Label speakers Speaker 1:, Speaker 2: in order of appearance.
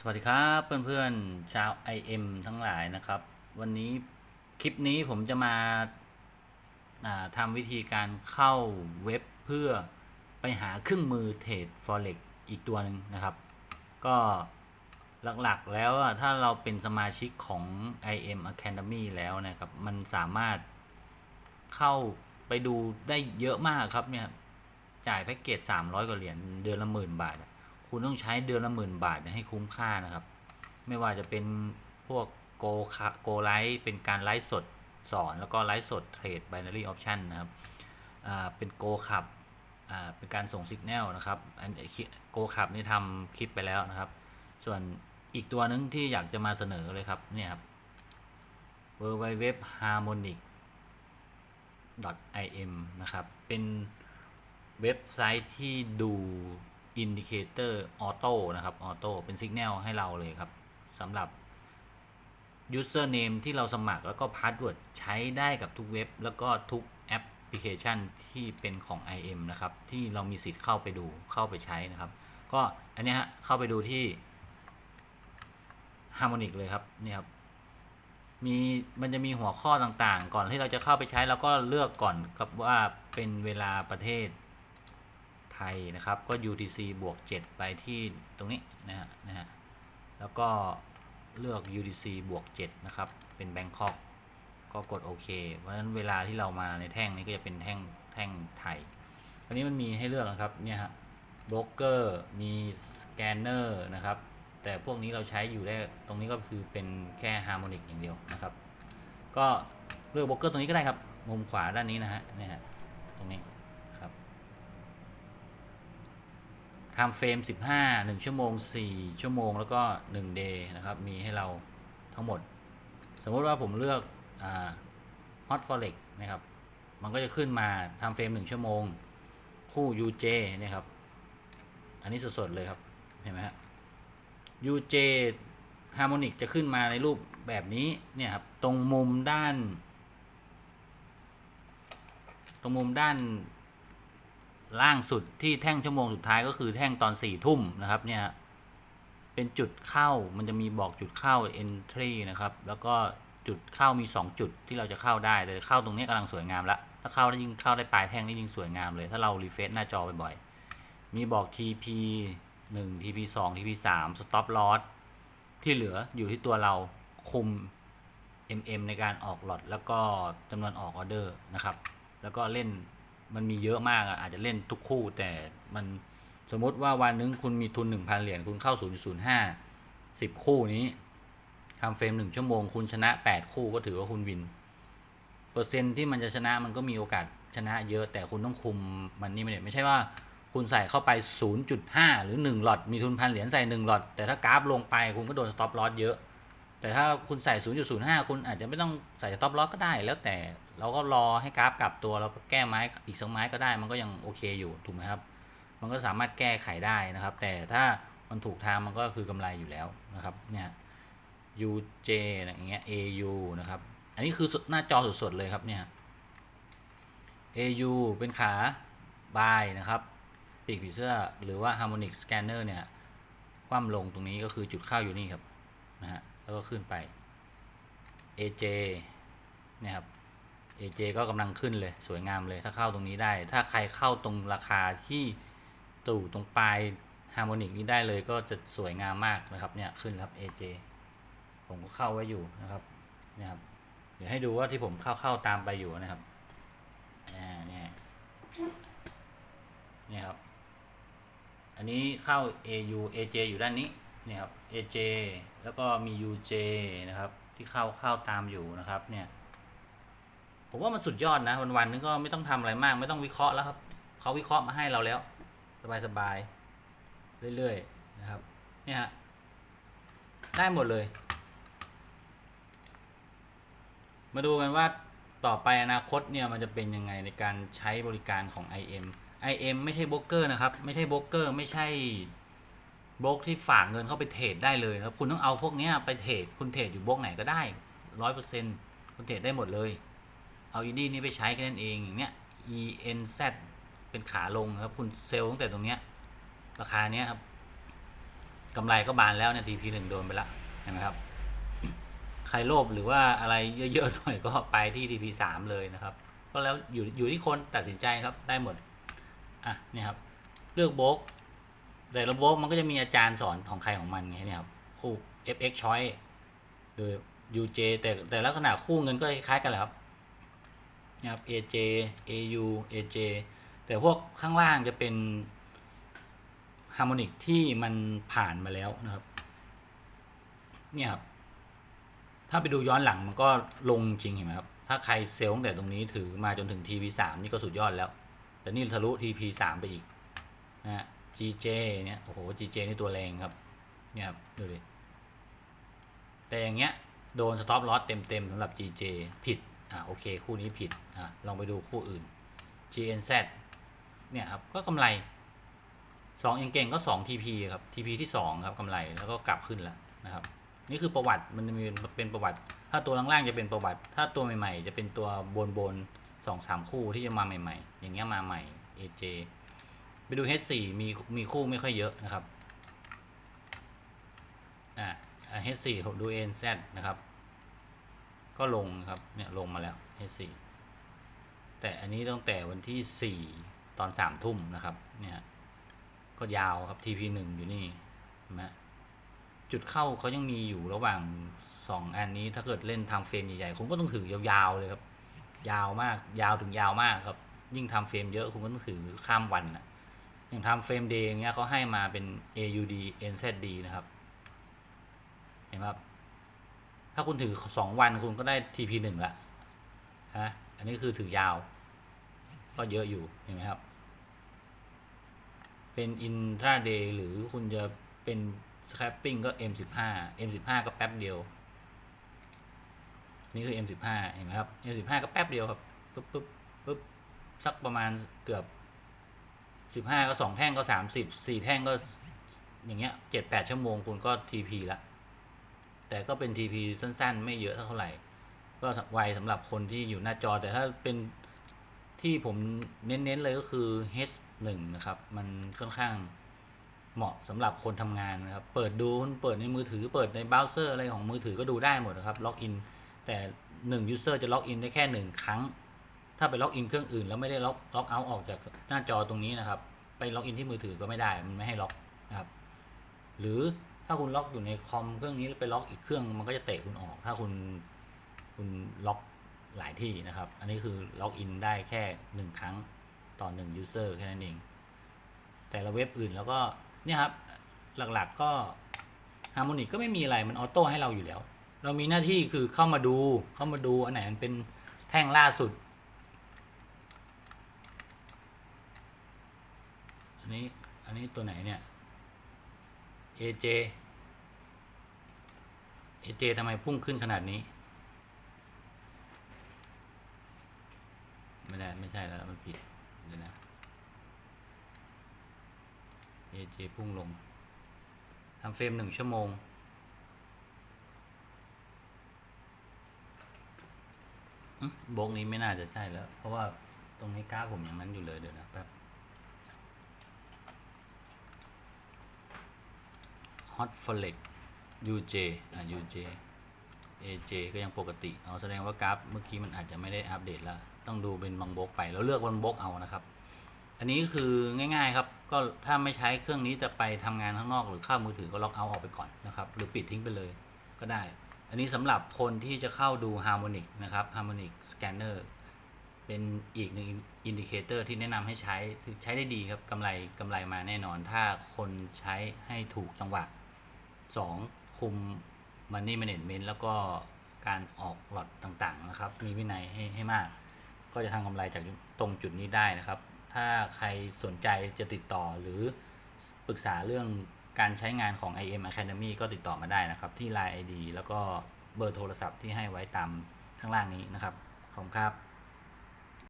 Speaker 1: สวัสดีครับเพื่อนๆชาว IM ทั้งหลายนะครับ วันนี้คลิปนี้ผมจะมาาทำวิธีการเข้าเว็บเพื่อไปหาเครื่องมือเทรด Forex อีกตัวหนึ่งนะครับ ก็หลักๆแล้วถ้าเราเป็นสมาชิกของ IM Academy แล้วนะครับ มันสามารถเข้าไปดูได้เยอะมากครับเนี่ยจ่ายแพ็กเกจ300 กว่าเหรียญเดือนละหมื่นบาทอะ คุณต้องใช้เดือนละหมื่นบาทให้คุ้มค่านะครับ ไม่ว่าจะเป็นพวกโกโกไลฟ์เป็นการไลฟ์สดสอนแล้วก็ไลฟ์สดเทรด binary option นะครับเป็นโกขับเป็นการส่งสัญญาณนะครับอันโกขับนี่ทำคลิปไปแล้วนะครับ ส่วนอีกตัวนึงที่อยากจะมาเสนอเลยครับเนี่ยครับ w w w harmonic im นะครับ เป็นเว็บไซต์ที่ดู อินดิเคเตอร์ออโต้นะครับออโต้เป็นสัญญาณให้เราเลยครับสำหรับ username ที่เราสมัครแล้วก็ password ใช้ได้กับทุกเว็บ แล้วก็ทุกแอปพลิเคชันที่เป็นของ IM นะครับ ที่เรามีสิทธิ์เข้าไปดูเข้าไปใช้นะครับ ก็อันนี้ฮะเข้าไปดูที่ Harmonic เลยครับนี่ครับมีมันจะมีหัวข้อต่างๆ ก่อนที่เราจะเข้าไปใช้เราก็เลือกก่อนครับว่าเป็นเวลาประเทศ ไทยนะครับ ก็ UTC บวก 7 ไปที่ตรงนี้นะฮะนะฮะแล้วก็เลือก UTC บวก 7 นะครับ เป็น Bangkok ก็กดโอเค เพราะฉะนั้นเวลาที่เรามาในแท่งนี้ก็จะเป็นแท่งแท่งไทยอันนี้มันมีให้เลือกนะครับ เนี่ยฮะบล็อกเกอร์ มีสแกนเนอร์นะครับ แต่พวกนี้เราใช้อยู่ได้ ตรงนี้ก็คือเป็นแค่ฮาร์โมนิกอย่างเดียวนะครับ ก็เลือกบล็อกเกอร์ตรงนี้ก็ได้ครับ มุมขวาด้านนี้นะฮะ เนี่ยฮะ ตรงนี้ครับไทม์เฟรม 15 1 ชั่วโมง 4 ชั่วโมงแล้วก็1เดย์นะครับ มีให้เราทั้งหมด สมมติว่าผมเลือกอ่า Hot Forex นะครับ มันก็จะขึ้นมาทม์เฟรม 1 ชั่วโมง คู่ UJ เนี่ยครับ อันนี้สดๆเลยครับ เห็นไหมฮะ UJ Harmonic จะขึ้นมาในรูปแบบนี้เนี่ยครับ ตรงมุมด้าน ตรงมุมด้าน ล่างสุดที่แท่งชั่วโมงสุดท้ายก็คือแท่งตอนสี่ทุ่มนะครับเนี่ยเป็นจุดเข้ามันจะมีบอกจุดเข้า entry นะครับ แล้วก็จุดเข้ามี 2 จุดที่เราจะเข้าได้แต่เข้าตรงนี้กำลังสวยงามละถ้าเข้าได้ยิ่งเข้าได้ปลายแท่งนี่ยิ่งสวยงามเลย ถ้าเรารีเฟซหน้าจอบ่อยๆมีบอก TP 1 TP 2 TP 3 stop loss ที่เหลืออยู่ที่ตัวเราคุม MM ในการออกหลอดแล้วก็จำนวนออกออเดอร์นะครับ แล้วก็เล่น มันมีเยอะมากอะอาจจะเล่นทุกคู่แต่มันสมมติว่าวันนึงคุณมีทุน 1,000 เหรียญคุณเข้า 0.05 10 คู่นี้ทำเฟรม 1 ชั่วโมง คุณชนะ 8 คู่ก็ถือว่าคุณวิน เปอร์เซ็นต์ที่มันจะชนะมันก็มีโอกาสชนะเยอะแต่คุณต้องคุมมันนี่ไม่ได้ไม่ใช่ว่าคุณใส่เข้าไป 0.5 หรือ 1 หลอด มีทุนพันเหรียญใส่ 1 หลอด แต่ถ้ากราฟลงไปคุณก็โดนสต็อปลอสเยอะ แต่ถ้าคุณใส่ 0.05 คุณอาจจะไม่ต้องใส่สต็อปล็อสก็ได้ แล้วแต่เราก็รอให้กราฟกลับตัวเราก็แก้ไม้อีกสองไม้ก็ได้ มันก็ยังโอเคอยู่ถูกไหมครับ มันก็สามารถแก้ไขได้นะครับ แต่ถ้ามันถูกทางมันก็คือกำไรอยู่แล้วนะครับเนี่ย UJ อย่างเงี้ย AU นะครับ อันนี้คือหน้าจอสดๆเลยครับเนี่ย AU เป็นขา buy นะครับปีกผีเสื้อหรือว่า harmonic scanner เนี่ยคว่ำลงตรงนี้ก็คือจุดเข้าอยู่นี่ครับนะฮะ แล้วก็ขึ้นไป AJ เนี่ยครับ AJ ก็กำลังขึ้นเลยสวยงามเลยถ้าเข้าตรงนี้ได้ ถ้าใครเข้าตรงราคาที่ตู่ตรงปลาย harmonic นี้ได้เลยก็จะสวยงามมากนะครับเนี่ยขึ้นครับ AJ ผมก็เข้าไว้อยู่นะครับเนี่ยครับเดี๋ยวให้ดูว่าที่ผมเข้าเข้าตามไปอยู่นะครับนี่เนี่ยครับ อันนี้เข้า AU AJ อยู่ด้านนี้ เนี่ยครับ AJ แล้วก็มี UJ นะครับ ที่เข้าเข้าตามอยู่นะครับ เนี่ย ผมว่ามันสุดยอดนะ วันๆนึงก็ไม่ต้องทำอะไรมาก ไม่ต้องวิเคราะห์แล้วครับเขาวิเคราะห์มาให้เราแล้ว สบายๆเรื่อยๆนะครับ เนี่ยฮะได้หมดเลย มาดูกันว่าต่อไปอนาคตเนี่ยมันจะเป็นยังไงในการใช้บริการของ IM IM ไม่ใช่โบรกเกอร์นะครับ ไม่ใช่โบรกเกอร์ ไม่ใช่ โบรกที่ฝากเงินเข้าไปเทรดได้เลยครับ คุณต้องเอาพวกนี้ไปเทรดคุณเทรดอยู่โบรกไหนก็ได้ร้อยเปอร์เซ็นต์คุณเทรดได้หมดเลย เอาอีดีนี้ไปใช้แค่นั้นเองอย่างเนี้ย ENZ เป็นขาลงครับ คุณเซลล์ตั้งแต่ตรงเนี้ยราคาเนี้ยครับกำไรก็บานแล้วเนี่ย TP หนึ่งโดนไปละเห็นไหมครับ ใครโลภหรือว่าอะไรเยอะๆหน่อยก็ไปที่ TP สามเลยนะครับ ก็แล้วอยู่อยู่ที่คนตัดสินใจครับได้หมดอะนี่ครับ เลือกโบก แต่ละโบมันก็จะมีอาจารย์สอนของใครของมันไงเนี่ยครับคู่ FX choice โดย UJ แต่แต่ลักษณะคู่เงินก็คล้ายกันแหละครับนี่ยครับ AJ AU AJ แต่พวกข้างล่างจะเป็นฮาร์โมนิกที่มันผ่านมาแล้วนะครับ เนี่ยครับ ถ้าไปดูย้อนหลังมันก็ลงจริงเห็นไหมครับ ถ้าใครเซลล์ตั้งแต่ตรงนี้ถือมาจนถึง TP 3 นี่ก็สุดยอดแล้ว แต่นี่ทะลุ TP 3 ไปอีกนะฮะ GJ เนี่ยโอ้โห GJ นี่ตัวแรงครับเนี่ยครับดูดิแต่อย่างเงี้ยโดนสต็อปลอสเต็มๆสำหรับ GJ ผิดอ่าโอเค คู่นี้ผิดอ่าลองไปดูคู่อื่น GNZ เนี่ยครับก็กำไรสองเก่งก็สอง TP ครับ TP ที่สองครับกำไรแล้วก็กลับขึ้นแล้วนะครับ นี่คือประวัติมันจะมีเป็นประวัติ ถ้าตัวล่างๆจะเป็นประวัติ ถ้าตัวใหม่ๆ จะเป็นตัวบนๆสองสามคู่ที่จะมาใหม่ ๆ อย่างเงี้ยมาใหม่ AJ ไปดู H4 มีมีคู่ไม่ค่อยเยอะนะครับ อ่า H4 ผมดู NZ นะครับ ก็ลงครับ เนี่ยลงมาแล้ว H4 แต่อันนี้ตั้งแต่วันที่ 4 ตอน3ทุ่มนะครับ เนี่ย ก็ยาวครับ TP1 อยู่นี่เห็นไหมจุดเข้าเขายังมีอยู่ระหว่าง 2 อันนี้ถ้าเกิดเล่นทำเฟรมใหญ่ๆ คุณก็ต้องถือยาวๆเลยครับ ยาวมาก ยาวถึงยาวมากครับ ยิ่งทำเฟรมเยอะคุณก็ต้องถือข้ามวันนะ อย่างทำเฟรมเดย์เงี้ยเขาให้มาเป็น AUD NZD นะครับ เห็นไหมครับถ้าคุณถือสองวันคุณก็ได้ TP หนึ่งละฮะอันนี้คือถือยาว ก็เยอะอยู่เห็นไหมครับ เป็น intraday หรือคุณจะเป็น scrapping ก็ M15 M15 ก็แป๊บเดียว นี่คือ M15 เห็นไหมครับ M15 ก็แป๊บเดียวครับปุ๊บปุ๊บปุ๊บสักประมาณเกือบ 15ก็สองแท่งก็30สี่แท่งก็อย่างเงี้ยเจ็ดแปดชั่วโมงคุณก็ TP ละ แต่ก็เป็น TP สั้นๆ ไม่เยอะเท่าไหร่ ก็ไวสำหรับคนที่อยู่หน้าจอแต่ถ้าเป็นที่ผมเน้นๆเลยก็คือ H1 นะครับ มันค่อนข้างเหมาะสำหรับคนทำงานนะครับ เปิดดูเปิดในมือถือ เปิดในเบราว์เซอร์อะไรของมือถือก็ดูได้หมดนะครับ ล็อกอิน แต่1 user จะล็อกอินได้แค่ 1 ครั้ง ถ้าไปล็อกอินเครื่องอื่นแล้วไม่ได้ล็อกล็อกเอาท์ออกจากหน้าจอตรงนี้นะครับ ไปล็อกอินที่มือถือก็ไม่ได้มันไม่ให้ล็อกนะครับ หรือถ้าคุณล็อกอยู่ในคอมเครื่องนี้แล้วไปล็อกอีกเครื่องมันก็จะเตะคุณออก ถ้าคุณคุณล็อกหลายที่นะครับ อันนี้คือล็อกอินได้แค่หนึ่งครั้งต่อหนึ่งยูเซอร์แค่นั้นเอง แต่ละเว็บอื่นแล้วก็เนี่ยครับหลักๆก็ฮาร์โมนิกก็ไม่มีอะไรมันออโต้ให้เราอยู่แล้ว เรามีหน้าที่คือเข้ามาดูเข้ามาดูอันไหนมันเป็นแท่งล่าสุด นี้ อันนี้ตัวไหนเนี่ย AJ AJ ทำไมพุ่งขึ้นขนาดนี้ ไม่ได้ไม่ใช่แล้วมันผิดเดี๋ยวนะ AJ พุ่งลงทำเฟรมหนึ่งชั่วโมง บล็อกนี้ไม่น่าจะใช่แล้ว เพราะว่าตรงนี้กราผมอย่างนั้นอยู่เลยเดี๋ยวนะแป๊บ Hot Flex UJ อะ UJ AJ ก็ยังปกติเอาแสดงว่ากราฟเมื่อกี้มันอาจจะไม่ได้อัปเดตแล้ว ต้องดูเป็นบางบล็อกไป แล้วเลือกวันบล็อกเอานะครับ อันนี้คือง่ายๆครับ ก็ถ้าไม่ใช้เครื่องนี้จะไปทำงานข้างนอกหรือเข้ามือถือก็ล็อกเอาออกไปก่อนนะครับ หรือปิดทิ้งไปเลยก็ได้ อันนี้สำหรับคนที่จะเข้าดู Harmonic นะครับ Harmonic Scanner เป็นอีกหนึ่งอินดิเคเตอร์ที่แนะนำให้ใช้ใช้ได้ดีครับกำไรกำไรมาแน่นอน ถ้าคนใช้ให้ถูกจังหวะ 2 คุม Money Management แล้วก็การออกหลอดต่างๆนะครับ มีวินัยให้ให้มาก ก็จะทำกำไรจากตรงจุดนี้ได้นะครับ ถ้าใครสนใจจะติดต่อหรือปรึกษาเรื่องการใช้งานของ IM Academy ก็ติดต่อมาได้นะครับ ที่ Line ID แล้วก็เบอร์โทรศัพท์ที่ให้ไว้ตามข้างล่างนี้นะครับ ขอบคุณครับ